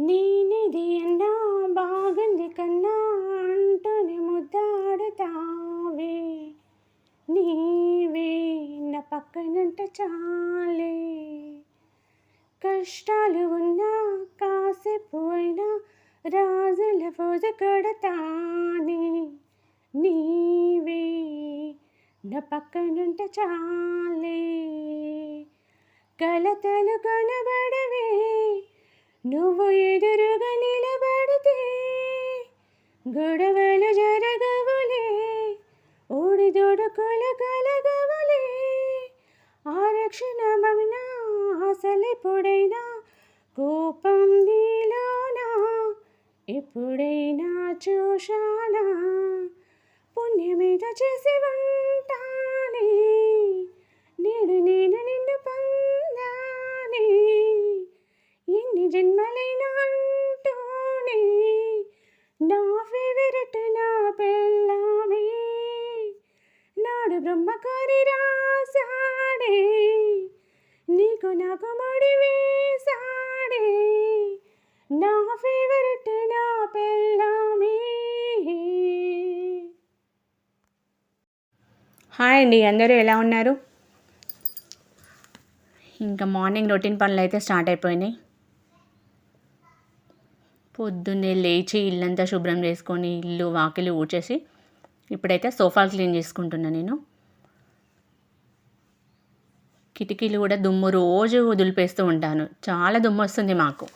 నేనిది అన్నా బాగుంది కన్నా అంటూనే ముద్దాడుతావే. నీవే నా పక్కనంట చాలే. కష్టాలు ఉన్నా కాసేపు అయినా రాజుల పూజ కడతానే. నీవే నా పక్కనంట చాలే. కలతలు కనబడవే నువ్వు ఎదురుగా నిలబడితే గొడవలు జరగవులే ఓడి దొడుకులు కలగవులే. అసలు అసలెప్పుడైనా కోపం నీలోనా? ఎప్పుడైనా చూశానా? పుణ్యమేద చేసి ఉంటానే. నేను నేను జన్మలైన అంటూనే నా ఫేవరెట్ నా పెళ్ళామే నాడు బ్రహ్మకారి రాసాడే నీకు నాకు ముడి వేసాడే నా ఫేవరెట్ నా పెళ్ళామే హాయ్ అండి అందరూ ఎలా ఉన్నారు? ఇంకా మార్నింగ్ రొటీన్ పనులు అయితే స్టార్ట్ అయిపోయినాయి. పొద్దున్నే లేచి ఇల్లంతా శుభ్రం చేసుకొని ఇల్లు వాకిలి ఊడ్చేసి ఇప్పుడైతే సోఫాలు క్లీన్ చేసుకుంటున్నా నేను. కిటికీలు కూడా దుమ్ము రోజు వదిలిపేస్తూ ఉంటాను. చాలా దుమ్ము వస్తుంది మాకు.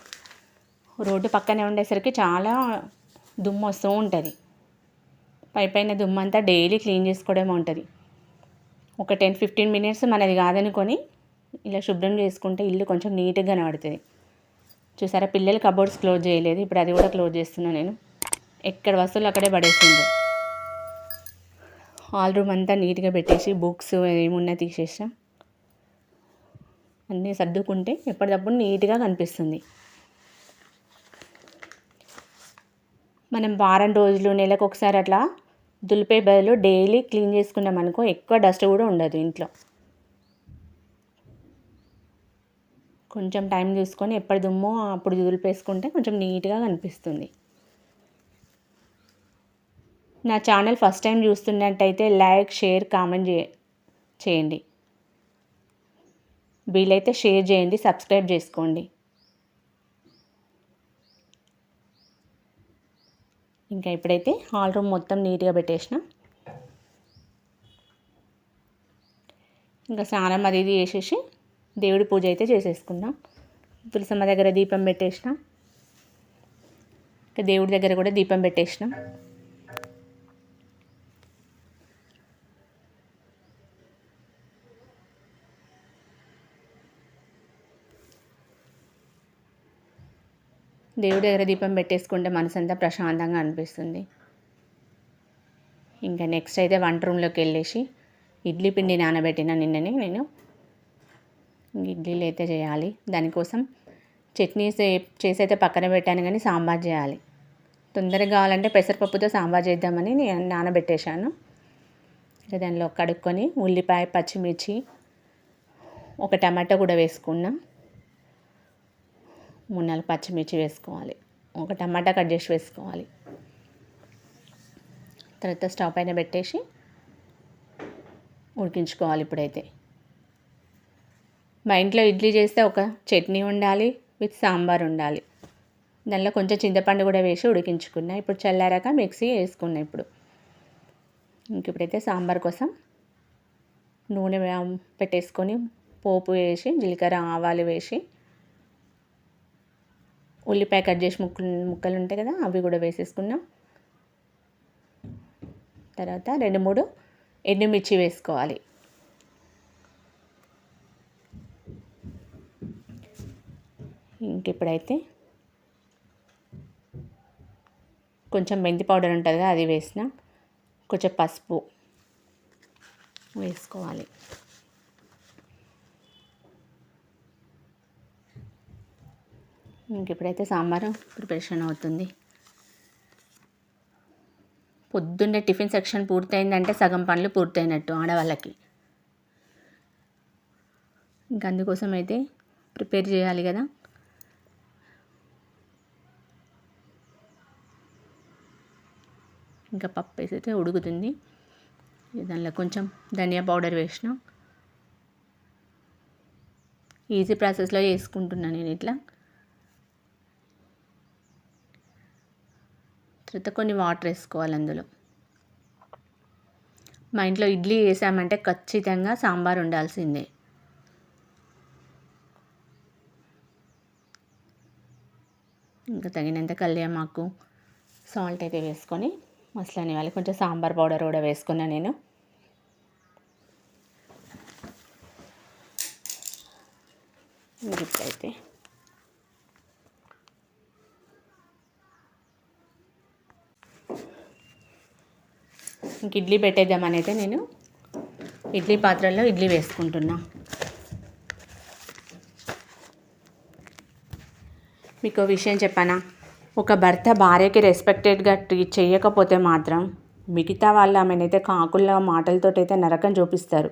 రోడ్డు పక్కనే ఉండేసరికి చాలా దుమ్ము వస్తూ ఉంటుంది. పై పైన దుమ్ము అంతా డైలీ క్లీన్ చేసుకోవడమే ఉంటుంది. ఒక టెన్ ఫిఫ్టీన్ మినిట్స్ మనది కాదనుకొని ఇలా శుభ్రం చేసుకుంటే ఇల్లు కొంచెం నీట్గా కనబడుతుంది. చూసారా? పిల్లలు కబోర్డ్స్ క్లోజ్ చేయలేదు. ఇప్పుడు అది కూడా క్లోజ్ చేస్తున్నాను నేను. ఎక్కడ వస్తువులు అక్కడే పడేసింది హాల్ రూమ్ అంతా నీట్గా పెట్టేసి బుక్స్ ఏమున్నా తీసేసాం అన్నీ సర్దుకుంటే ఎప్పటికప్పుడు నీట్గా కనిపిస్తుంది. మనం వారం రోజులు నెలకు ఒకసారి అట్లా దులిపే బదులు డైలీ క్లీన్ చేసుకున్నాం అనుకో ఎక్కువ డస్ట్ కూడా ఉండదు ఇంట్లో. కొంచెం టైం చూసుకొని ఎప్పటి దుమ్మో అప్పుడు దులిపేసుకుంటే కొంచెం నీట్గా కనిపిస్తుంది. నా ఛానల్ ఫస్ట్ టైం చూస్తున్నట్టయితే లైక్ షేర్ కామెంట్ చే చేయండి. వీలైతే షేర్ చేయండి సబ్స్క్రైబ్ చేసుకోండి. ఇంకా ఇప్పుడైతే హాల్ రూమ్ మొత్తం నీట్గా పెట్టేసిన. ఇంకా స్నానం అది ఇది చేసేసి దేవుడి పూజ అయితే చేసేసుకున్నాం తులసమ్మ దగ్గర దీపం పెట్టేసిన. ఇంకా దేవుడి దగ్గర కూడా దీపం పెట్టేసినాం. దేవుడి దగ్గర దీపం పెట్టేసుకుంటే మనసు అంతా ప్రశాంతంగా అనిపిస్తుంది. ఇంకా నెక్స్ట్ అయితే వంట రూమ్లోకి వెళ్ళేసి ఇడ్లీ పిండి నానబెట్టిన నిన్ననే నేను. ఇడ్లీలు అయితే చేయాలి. దానికోసం చట్నీ చేసి అయితే పక్కన పెట్టాను కానీ సాంబార్ చేయాలి. తొందరగా కావాలంటే పెసరపప్పుతో సాంబార్ చేద్దామని నేను నానబెట్టేశాను. ఇక దానిలో కడుక్కొని ఉల్లిపాయ పచ్చిమిర్చి ఒక టమాటో కూడా వేసుకున్నాం. మూడు నాలుగు పచ్చిమిర్చి వేసుకోవాలి. ఒక టమాటా కట్ చేసి వేసుకోవాలి. తర్వాత స్టవ్ పైన పెట్టేసి ఉడికించుకోవాలి ఇప్పుడైతే. మా ఇంట్లో ఇడ్లీ చేస్తే ఒక చట్నీ ఉండాలి విత్ సాంబార్ ఉండాలి. దానిలో కొంచెం చింతపండు కూడా వేసి ఉడికించుకున్నా. ఇప్పుడు చల్లారాక మిక్సీ వేసుకున్నా ఇప్పుడు. ఇంక ఇప్పుడైతే సాంబార్ కోసం నూనె పెట్టేసుకొని పోపు వేసి జీలకర్ర ఆవాలు వేసి ఉల్లిపాయ కట్ చేసి ముక్కలు ముక్కలు ఉంటాయి కదా అవి కూడా వేసేసుకున్నాం. తర్వాత రెండు మూడు ఎండుమిర్చి వేసుకోవాలి. ఇంక ఇప్పుడైతే కొంచెం మెంతి పౌడర్ ఉంటుంది కదా అది వేసిన. కొంచెం పసుపు వేసుకోవాలి. ఇంక ఇప్పుడైతే సాంబారు ప్రిపరేషన్ అవుతుంది. పొద్దున్నే టిఫిన్ సెక్షన్ పూర్తయిందంటే సగం పనులు పూర్తయినట్టు ఆడవాళ్ళకి. ఇంక అందుకోసం అయితే ప్రిపేర్ చేయాలి కదా. ఇంకా పప్పు వేసితే ఉడుకుతుంది. దానిలో కొంచెం ధనియా పౌడర్ వేసిన. ఈజీ ప్రాసెస్లో చేసుకుంటున్నాను నేను ఇట్లా. తర్వాత కొన్ని వాటర్ వేసుకోవాలి అందులో. మా ఇంట్లో ఇడ్లీ వేసామంటే ఖచ్చితంగా సాంబార్ ఉండాల్సిందే. ఇంకా తగినంత కళ్యామాకు సాల్ట్ అయితే వేసుకొని మసలని వాళ్ళు కొంచెం సాంబార్ పౌడర్ కూడా వేసుకున్నా నేను. ఇప్పుడైతే. ఇంక ఇడ్లీ పెట్టేద్దామని అయితే నేను ఇడ్లీ పాత్రలో ఇడ్లీ వేసుకుంటున్నా. మీకు విషయం చెప్పానా? ఒక భర్త భార్యకి రెస్పెక్టెడ్గా ట్రీట్ చేయకపోతే మాత్రం మిగతా వాళ్ళు ఆమెనైతే కాకుల మాటలతోటైతే నరకం చూపిస్తారు.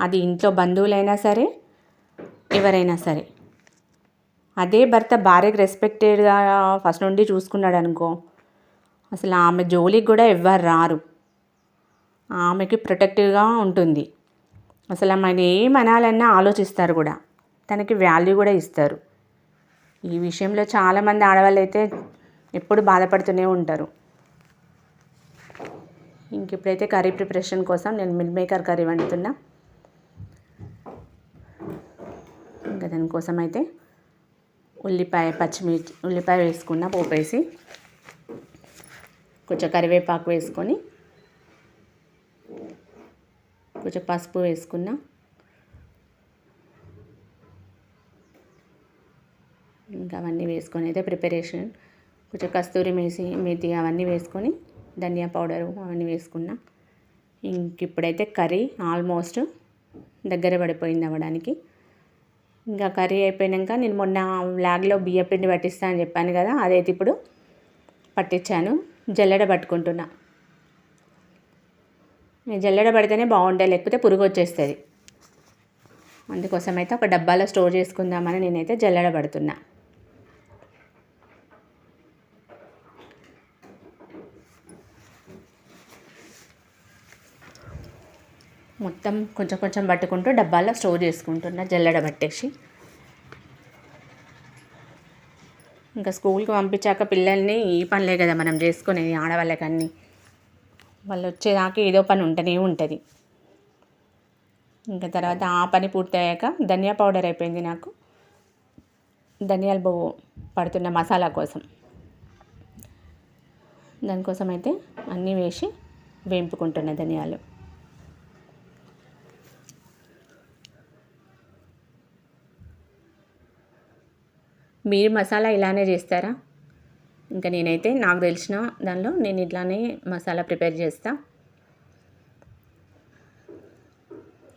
అది ఇంట్లో బంధువులైనా సరే ఎవరైనా సరే. అదే భర్త భార్యకి రెస్పెక్టెడ్గా ఫస్ట్ నుండి చూసుకున్నాడు అనుకో అసలు ఆమె జోలికి కూడా ఎవ్వరు రారు. ఆమెకి ప్రొటెక్టివ్గా ఉంటుంది. అసలు ఆమె అనాలన్నా ఆలోచిస్తారు కూడా. తనకి వాల్యూ కూడా ఇస్తారు. ఈ విషయంలో చాలామంది ఆడవాళ్ళు అయితే ఎప్పుడు బాధపడుతూనే ఉంటారు. ఇంక ఇప్పుడైతే కర్రీ ప్రిపరేషన్ కోసం నేను మిల్ మేకర్ కర్రీ వండుతున్నా. ఇంకా దానికోసం అయితే ఉల్లిపాయ పచ్చిమిర్చి ఉల్లిపాయ వేసుకున్న పోపేసి వేసి కొంచెం కరివేపాకు వేసుకొని కొంచెం పసుపు వేసుకున్నా. ఇంకా అవన్నీ వేసుకొని అయితే ప్రిపరేషన్. కొంచెం కస్తూరి మేసి మేతి అవన్నీ వేసుకొని ధనియా పౌడరు అవన్నీ వేసుకున్నా. ఇంక ఇప్పుడైతే కర్రీ ఆల్మోస్ట్ దగ్గర పడిపోయింది అవ్వడానికి. ఇంకా కర్రీ అయిపోయాక నేను మొన్న లాగ్లో బియ్య పిండి పట్టిస్తా అని చెప్పాను కదా అదైతే ఇప్పుడు పట్టించాను. జల్లెడ పట్టుకుంటున్నా. జల్లెడ పడితేనే బాగుంటాయి లేకపోతే పురుగు వచ్చేస్తుంది. అందుకోసం అయితే ఒక డబ్బాలో స్టోర్ చేసుకుందామని నేనైతే జల్లెడ పడుతున్నా. మొత్తం కొంచెం కొంచెం పట్టుకుంటూ డబ్బాల్లో స్టోర్ చేసుకుంటున్నా జల్లెడ పట్టేసి. ఇంకా స్కూల్కి పంపించాక పిల్లల్ని ఈ పనులే కదా మనం చేసుకునేది ఆడవాళ్ళకన్నీ. వాళ్ళు వచ్చేదాకా ఏదో పని ఉంటూనే ఉంటుంది. ఇంకా తర్వాత ఆ పని పూర్తయ్యాక ధనియా పౌడర్ అయిపోయింది నాకు. ధనియాల బొవ్వు పడుతున్న మసాలా కోసం. దానికోసం అయితే అన్నీ వేసి వేంపుకుంటున్న ధనియాలు. మీరు మసాలా ఇలానే చేస్తారా? ఇంకా నేనైతే నాకు తెలిసిన దానిలో నేను ఇట్లానే మసాలా ప్రిపేర్ చేస్తా.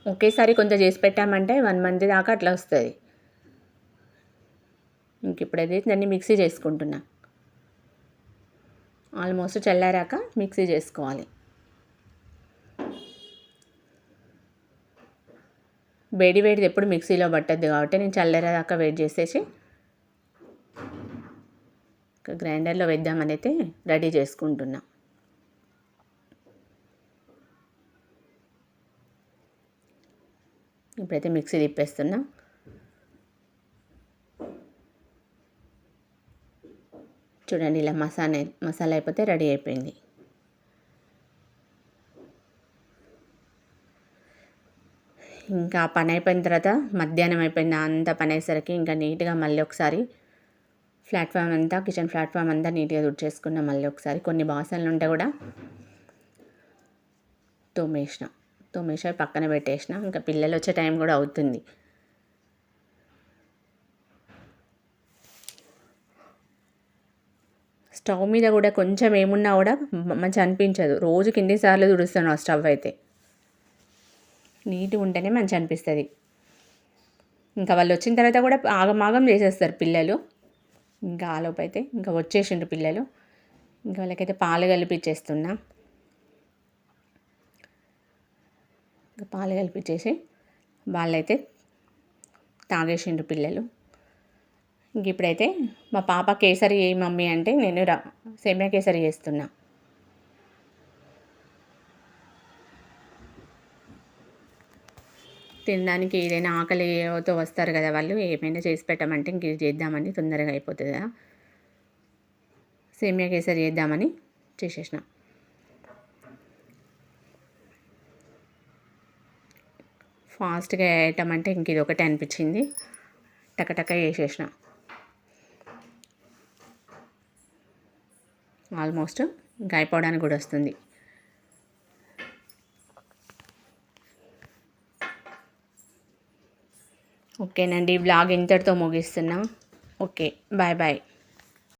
ఒకేసారి కొంత చేసి పెట్టామంటే వన్ మంత్ దాకా అట్లా వస్తుంది. ఇంక ఇప్పుడైతే దాన్ని మిక్సీ చేసుకుంటున్నా. ఆల్మోస్ట్ చల్లారాక మిక్సీ చేసుకోవాలి. వేడి వేడిది ఎప్పుడు మిక్సీలో పట్టద్దు కాబట్టి నేను చల్లారాక వెయిట్ చేసేసి గ్రైండర్లో వేద్దామని అయితే రెడీ చేసుకుంటున్నా. ఇప్పుడైతే మిక్సీ తిప్పేస్తున్నా. చూడండి ఇలా మసాలా మసాలా అయిపోతే రెడీ అయిపోయింది. ఇంకా పని అయిపోయిన తర్వాత మధ్యాహ్నం అయిపోయింది అంత పని అయ్యేసరికి ఇంకా నీట్గా మళ్ళీ ఒకసారి ప్లాట్ఫామ్ అంతా కిచెన్ ప్లాట్ఫామ్ అంతా నీట్గా తుడిచేసుకున్నాం మళ్ళీ ఒకసారి కొన్ని బాసనలు ఉంటే కూడా తోమేసిన. తోమేసి పక్కన పెట్టేసిన. ఇంకా పిల్లలు వచ్చే టైం కూడా అవుతుంది. స్టవ్ మీద కూడా కొంచెం ఏమున్నా కూడా మంచి అనిపించదు. రోజుకి ఎన్నిసార్లు తుడుస్తాను ఆ స్టవ్ అయితే. నీట్గా ఉంటేనే మంచి అనిపిస్తుంది. ఇంకా వాళ్ళు వచ్చిన తర్వాత కూడా ఆగమాగం చేసేస్తారు పిల్లలు. ఇంకా ఆలోపు అయితే ఇంకా వచ్చేసిండ్రు పిల్లలు. ఇంకా వాళ్ళకైతే పాలు కలిపించేస్తున్నా ఇంకా పాలు కలిపిచ్చేసి వాళ్ళైతే తాగేసిండ్రు పిల్లలు. ఇంక ఇప్పుడైతే మా పాప కేసరి ఏ మమ్మీ అంటే నేను రా సేమ్యా కేసరి చేస్తున్నా. తినడానికి ఏదైనా ఆకలితో వస్తారు కదా వాళ్ళు ఏమైనా చేసి పెట్టమంటే ఇంక ఇది చేద్దామని తొందరగా అయిపోతుంది కదా. సేమియా కేసరి చేద్దామని చేసేసిన. ఫాస్ట్గా వేయటం అంటే ఇంక ఇది ఒకటే అనిపించింది. టకటక వేసేసిన. ఆల్మోస్ట్ ఇంకా అయిపోవడానికి కూడా వస్తుంది. ఓకేనండి బ్లాగ్ ఇంతటితో ముగిస్తున్నా. Okay bye bye.